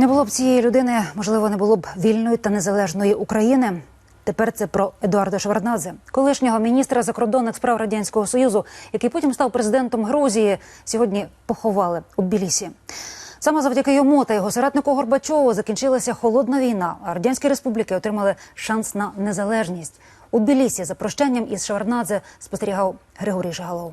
Не було б цієї людини, можливо, не було б вільної та незалежної України. Тепер це про Едуарда Шеварднадзе, колишнього міністра закордонних справ радянського союзу, який потім став президентом Грузії. Сьогодні поховали у Тбілісі. Саме завдяки йому та його соратнику Горбачову закінчилася холодна війна. А радянські республіки отримали шанс на незалежність. У Тбілісі за прощанням із Шеварднадзе спостерігав Григорій Жигалов.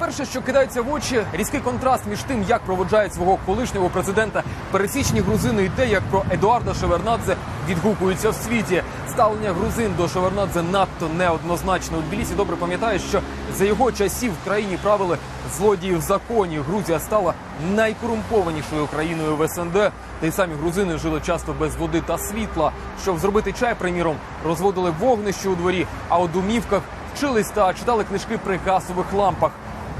Перше, що кидається в очі, різкий контраст між тим, як проводжають свого колишнього президента пересічні грузини, і те, як про Едуарда Шевернадзе відгукуються в світі. Ставлення грузин до Шевернадзе надто неоднозначно. У Тбілісі добре пам'ятає, що за його часів в країні правили злодії в законі. Грузія стала найкорумпованішою країною в СНД. Та й самі грузини жили часто без води та світла. Щоб зробити чай, приміром, розводили вогнище у дворі, а у домівках вчились та читали книжки при газових лампах.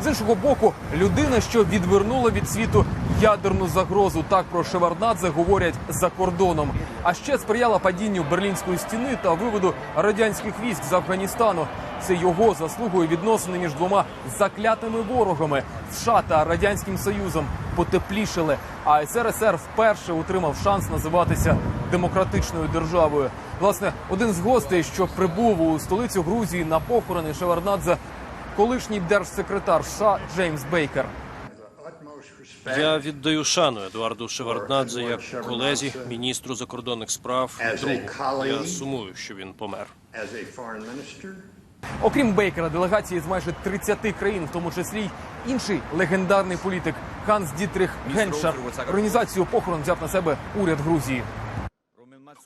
З іншого боку, людина, що відвернула від світу ядерну загрозу, так про Шеварднадзе говорять за кордоном. А ще сприяла падінню берлінської стіни та виводу радянських військ з Афганістану. Це його заслугою відносини між двома заклятими ворогами США та радянським союзом потеплішали. А СРСР вперше отримав шанс називатися демократичною державою. Власне, один з гостей, що прибув у столицю Грузії на похорони Шеварднадзе, колишній держсекретар США Джеймс Бейкер. Я віддаю шану Едуарду Шеварднадзе як колезі, міністру закордонних справ, другу. Я сумую, що він помер. Окрім Бейкера, делегації з майже 30 країн, в тому числі й інший легендарний політик Ханс Дітрих Геншар. Організацію похорон взяв на себе уряд Грузії.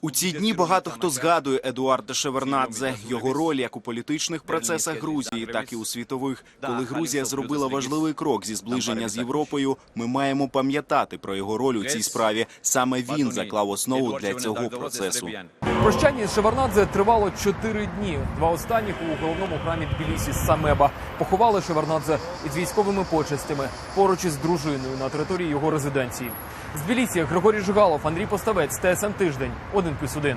У ці дні багато хто згадує Едуарда Шевернадзе, його роль як у політичних процесах Грузії, так і у світових. Коли Грузія зробила важливий крок зі зближення з Європою, ми маємо пам'ятати про його роль у цій справі. Саме він заклав основу для цього процесу. Прощання з Шеварнадзе тривало чотири дні. Два останніх у головному храмі Тбілісі Самеба поховали Шеварнадзе із військовими почестями поруч із дружиною на території його резиденції. З Тбілісі Григорій Жигалов, Андрій Поставець, ТСН Тиждень, 1+,1.